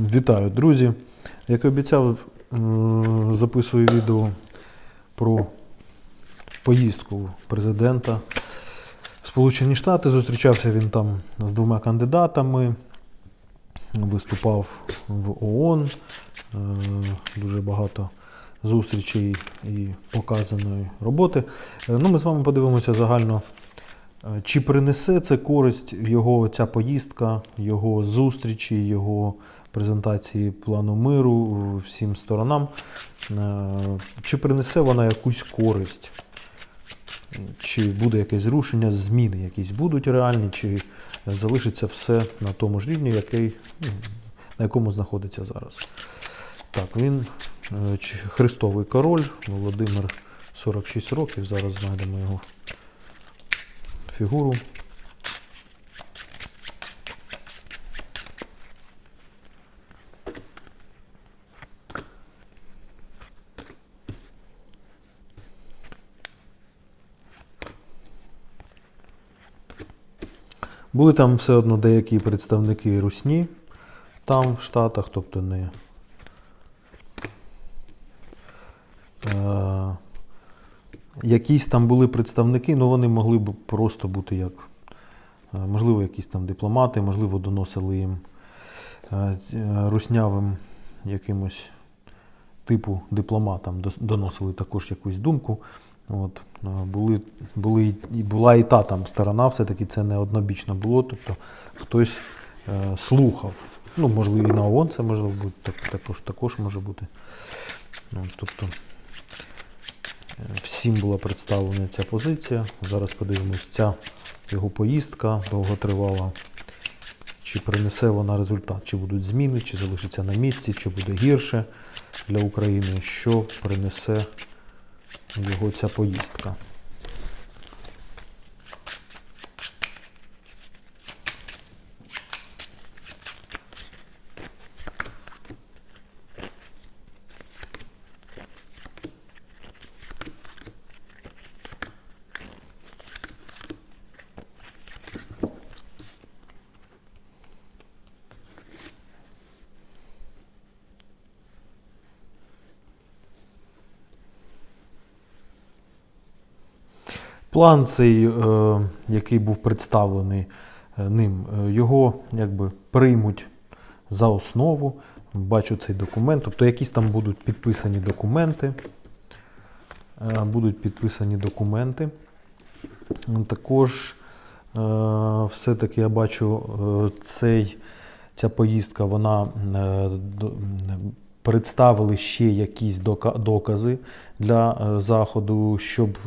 Вітаю, друзі! Як і обіцяв, е, записую відео про поїздку президента в Сполучені Штати. Зустрічався він там з двома кандидатами, виступав в ООН, е, дуже багато зустрічей і показаної роботи. Е, Ну, ми з вами подивимося загально. Чи принесе це користь його ця поїздка, його зустрічі, його презентації плану миру всім сторонам? Е, Чи принесе вона якусь користь? Чи буде якесь зрушення, зміни якісь будуть реальні, чи залишиться все на тому ж рівні, який, ну, на якому знаходиться зараз? Так, він е, Христовий король, Володимир 46 років. Зараз знайдемо його фігуру. Були там все одно деякі представники Русні там в Штатах, тобто не. Е, якісь там були представники, ну вони могли б просто бути як, е, можливо, якісь там дипломати, можливо, доносили їм е, руснявим якимось типу дипломатам, доносили також якусь думку. От, е, були, були, була і та там сторона, все-таки це не однобічно було, тобто хтось е, слухав. Ну, можливо, і на ООН це можливо бути, так, також, також може бути. Ну, тобто, Е, Всім була представлена ця позиція. Зараз подивимось, ця його поїздка довготривала. Чи принесе вона результат, чи будуть зміни, чи залишиться на місці, чи буде гірше для України, що принесе його ця поїздка. План цей, е, який був представлений е, ним, е, його якби приймуть за основу. Бачу цей документ. Тобто якісь там будуть підписані документи. Будуть підписані документи. Також все-таки я бачу цей, ця поїздка, вона представили ще якісь докази для Заходу, щоб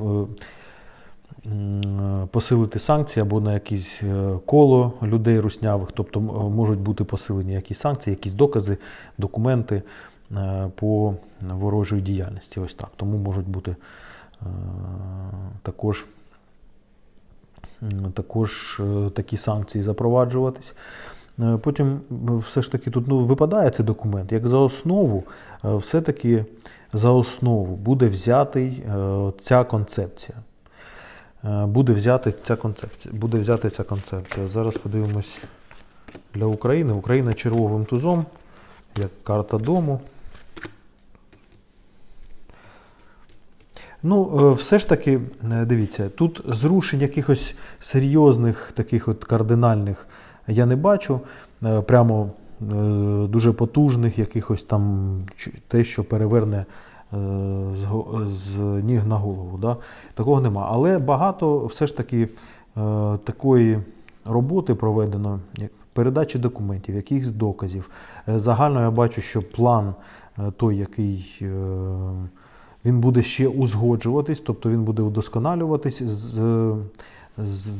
посилити санкції або на якесь е, коло людей руснявих, тобто можуть бути посилені якісь санкції, якісь докази, документи е, по ворожій діяльності. Ось так. Тому можуть бути е, також, також такі санкції запроваджуватись. Потім все ж таки тут ну, випадає цей документ. Як за основу, все-таки за основу буде взятий ця концепція. Е, Буде взяти ця концепція. Буде взяти ця концепція. Зараз подивимось для України. Україна червовим тузом, як карта дому. Ну, е, все ж таки, е, дивіться, тут зрушень якихось серйозних, таких от кардинальних я не бачу. Прямо дуже потужних, якихось там те, що переверне з, з ніг на голову. Да? Такого нема. Але багато все ж таки е, такої роботи проведено, як передачі документів, якихось доказів. Е, Загально я бачу, що план е, той, який. е, він буде ще узгоджуватись, тобто він буде удосконалюватись з, з,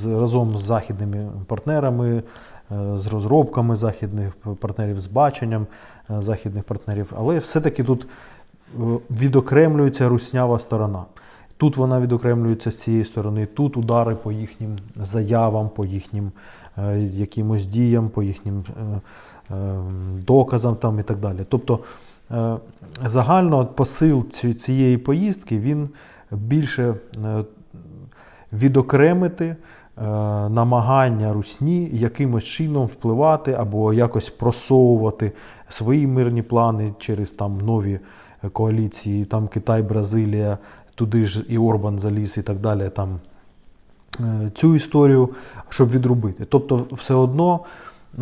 з, разом з західними партнерами, е, з розробками західних партнерів, з баченням е, західних партнерів. Але все-таки тут е, відокремлюється руснява сторона. Тут вона відокремлюється з цієї сторони, тут удари по їхнім заявам, по їхнім е, якимось діям, по їхнім е, е, доказам там і так далі. Тобто е, загально посил цієї поїздки він більше е, відокремити намагання русні якимось чином впливати або якось просовувати свої мирні плани через там нові коаліції, там Китай, Бразилія, туди ж і Орбан заліз і так далі. Там е, цю історію, щоб відробити. Тобто, все одно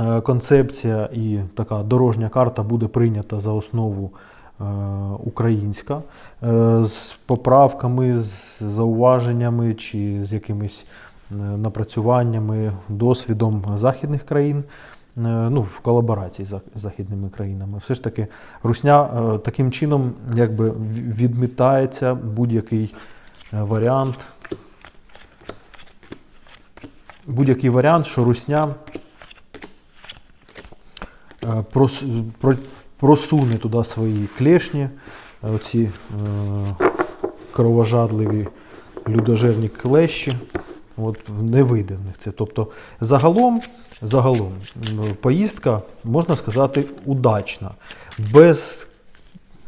е, концепція і така дорожня карта буде прийнята за основу е, українська з поправками, з зауваженнями чи з якимись напрацюваннями, досвідом західних країн. Е, Ну, в колаборації з західними країнами. Все ж таки, Русня е, таким чином якби відмітається будь-який е, варіант будь-який варіант, що Русня прос- про- просуне туди свої клешні, оці кровожадливі людожерні клещі. От не вийде в них це. Тобто, загалом, загалом поїздка, можна сказати, удачна. Без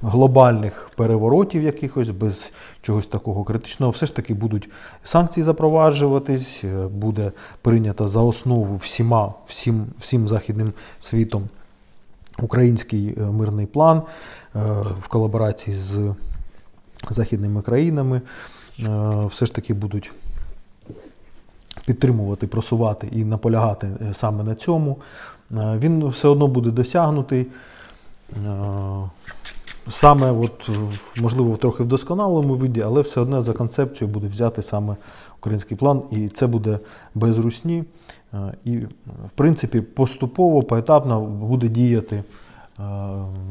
глобальних переворотів якихось, без чогось такого критичного, все ж таки будуть санкції запроваджуватись, е, буде прийнято за основу всіма, всім, всім західним світом український е, мирний план е, в колаборації з західними країнами. Все ж таки будуть підтримувати, просувати і наполягати е, саме на цьому. Е, Він все одно буде досягнутий. Е, Саме, от, можливо, трохи в досконалому виді, але все одно за концепцією буде взяти саме український план, і це буде без русні. І, в принципі, поступово, поетапно буде діяти,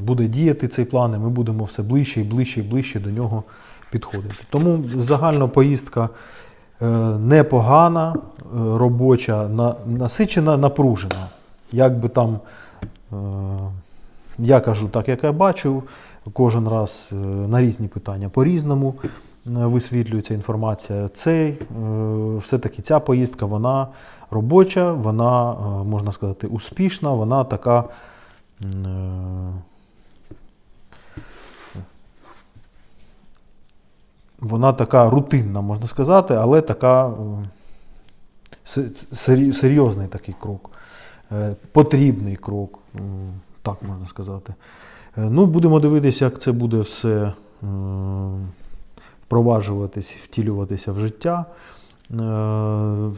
буде діяти цей план, і ми будемо все ближче і ближче і ближче до нього підходити. Тому загально поїздка непогана, е, робоча, насичена, напружена. Як би там, е, я кажу так, як я бачу, кожен раз е, на різні питання по-різному е, висвітлюється інформація. Цей, е, все-таки ця поїздка, вона робоча, вона, е, можна сказати, успішна, вона така. м, е, Вона така рутинна, можна сказати, але така е, серйозний такий крок, е, потрібний крок, так можна сказати. Е, Ну, будемо дивитися, як це буде все е, впроваджуватись, втілюватися в життя. Е,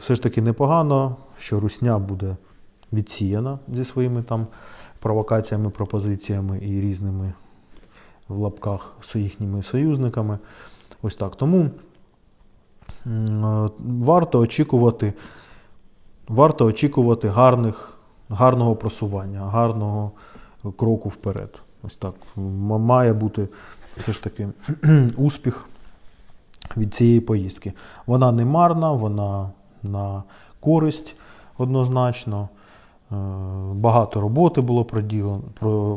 Все ж таки непогано, що русня буде відсіяна зі своїми там провокаціями, пропозиціями і різними в лапках з їхніми союзниками. Ось так. Тому е, варто очікувати, варто очікувати гарних, гарного просування, гарного кроку вперед. Ось так. Має бути все ж таки успіх від цієї поїздки. Вона не марна, вона на користь однозначно. Е, Багато роботи було проділено,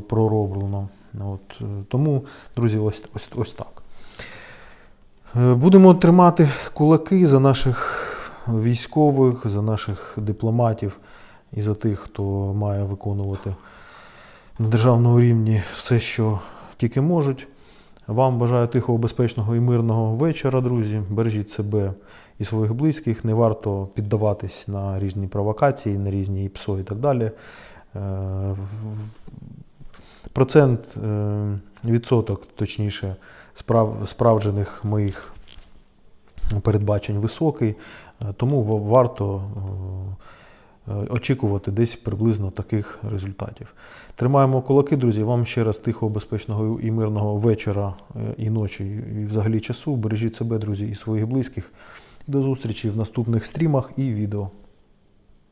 пророблено. От, е, тому, друзі, ось, ось, ось так. Е, Будемо тримати кулаки за наших військових, за наших дипломатів і за тих, хто має виконувати на державному рівні все, що тільки можуть. Вам бажаю тихого, безпечного і мирного вечора, друзі. Бережіть себе і своїх близьких. Не варто піддаватись на різні провокації, на різні ІПСО і так далі. Е, Процент, е, відсоток, точніше, справ, справджених моїх передбачень високий, е, тому варто е, е, очікувати десь приблизно таких результатів. Тримаємо кулаки, друзі. Вам ще раз тихого, безпечного і мирного вечора і ночі, і взагалі часу. Бережіть себе, друзі, і своїх близьких. До зустрічі в наступних стрімах і відео.